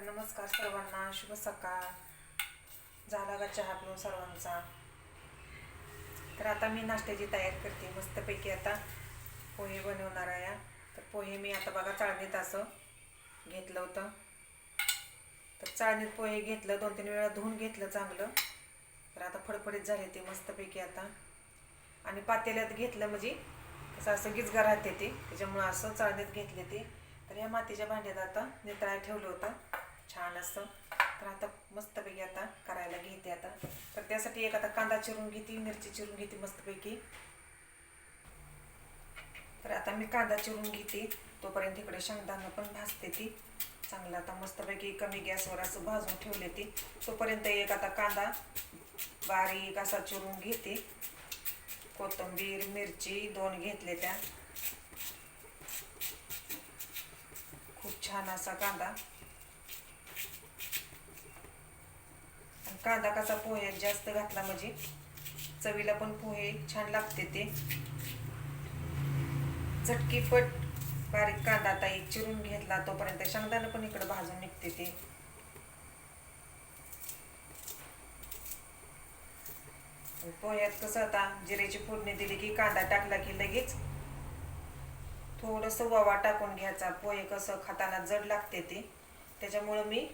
तर नमस्कार सर्वांना शुभ सकाळ. झाला का चहा पिऊन सर्वांचा? तर आता मी नाश्त्याची तयारी करते. मस्तपैकी आता पोहे बनवणार आहे. तर पोहे मी आता बघा चाळणीत असं घेतलं होतं. तर चाळणीत पोहे घेतलं दोन तीन वेळा धुवून घेतलं चांगलं. तर आता फडफडीत झाले ते मस्तपैकी आता. आणि पातेल्यात घेतलं म्हणजे कसं असं गिजगा राहते ते. त्याच्यामुळं असं चाळणीत घेतले ते. तर या मातीच्या भांड्यात आता नितळा ठेवलं होतं. छान असं तर आता मस्तपैकी आता करायला घेते आता. तर त्यासाठी एक आता कांदा चिरून घेते मिरची चिरून घेते मस्तपैकी. तर आता मी कांदा चिरून घेते. तोपर्यंत इकडे शेंगदाणा पण भाजते ती. चांगलं आता मस्तपैकी कमी गॅसवर असं भाजून ठेवले ती. तोपर्यंत एक आता कांदा बारीक असा चिरून घेते. कोथिंबीर मिरची दोन घेतले त्या. खूप छान असा कांदा आणि कांदा कसा पोह्यात जास्त घातला म्हणजे चवीला पण पोहे छान लागते ते. झटकीपट बारीक कांदा आता एक चिरून घेतला तोपर्यंत शेंगदाणा पण इकडे भाजून निघते ते. पोह्यात कसं आता जिऱ्याची फोडणी दिली की कांदा टाकला की लगेच थोडंसं ववा टाकून घ्यायचा. पोहे कसं खाताना जड लागते ते. त्याच्यामुळं मी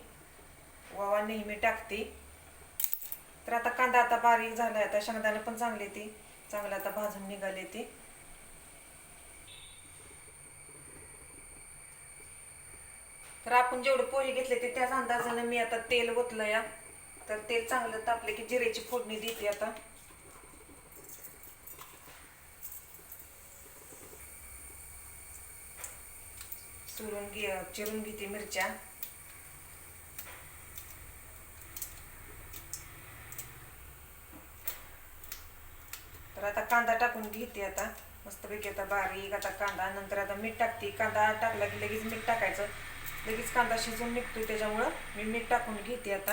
ववा नेहमी टाकते. तर आता कांदा आता बारीक झाला आता शेंगदाणे पण चांगले ती. चांगलं आता भाजून निघाले ती. तर आपण जेवढे पोहे घेतले ते त्याच अंदाजानं मी आता तेल ओतलं या तर तेल चांगलं तापले की जिऱ्याची फोडणी देते आता. चुरून घे चिरून घेते मिरच्या तर आता कांदा टाकून घेते आता. मस्तपैकी आता बारीक आता कांदा नंतर आता मीठ टाकते. कांदा टाकला की लगेच मीठ टाकायचं. लगेच कांदा शिजून निघतो त्याच्यामुळं मी मीठ टाकून घेते आता.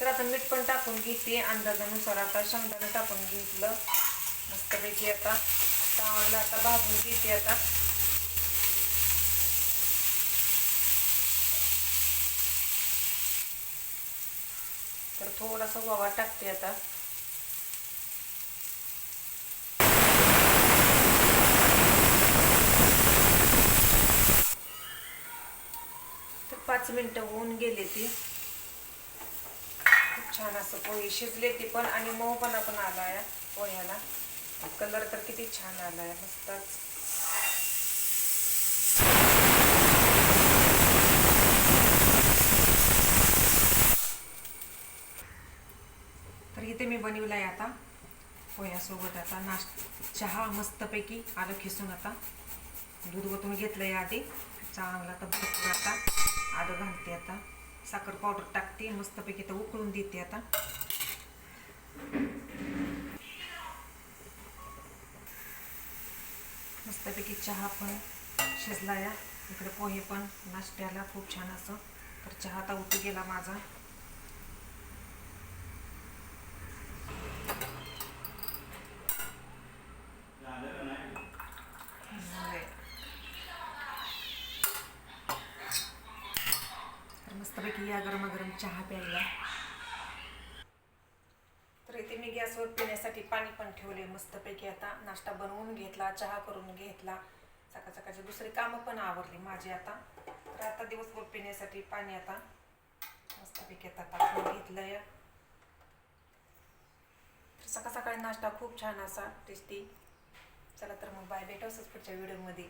तर आता मीठ पण टाकून घेते अंदाजानुसार आता शेंगदाणं टाकून घेतलं. मस्तपैकी आता चांगलं आता भाजून घेते आता. तर थोडासा वावा टाकते आता. तर पाच मिनटं होऊन गेले ती. छान असं पोहे शिजले ती पण आणि मऊपणा पण आला आहे पोह्याला. कलर तर किती छान आला आहे मस्तच. तर इथे मी बनवला आहे आता पोह्यासोबत आता नाश्ता चहा मस्तपैकी आलं खिसून आता. दूध ओतून घेतलं आहे आधी चांगला आता आता. आलं घालते आता. साखर पावडर टाकते मस्तपैकी तर उकळून देते आता. मस्तपैकी चहा पण शिजला या इकडे पोहे पण नाश्त्याला खूप छान असं. तर चहा आता उतू गेला माझा होय. तर मस्तपैकी या गरमागरम चहा प्यायला. तर इथे मी गॅसवर पिण्यासाठी पाणी पण ठेवले मस्तपैकी आता. नाश्ता बनवून घेतला चहा करून घेतला. सकाळ सकाळची दुसरी कामं पण आवरली माझी आता. तर आता दिवसभर पिण्यासाठी पाणी आता मस्तपैकी आता टाकून घेतलं या तर सकाळ सकाळी नाश्ता खूप छान असा टेस्टी. चला तर मग बाय भेटू असंच पुढच्या व्हिडिओमध्ये.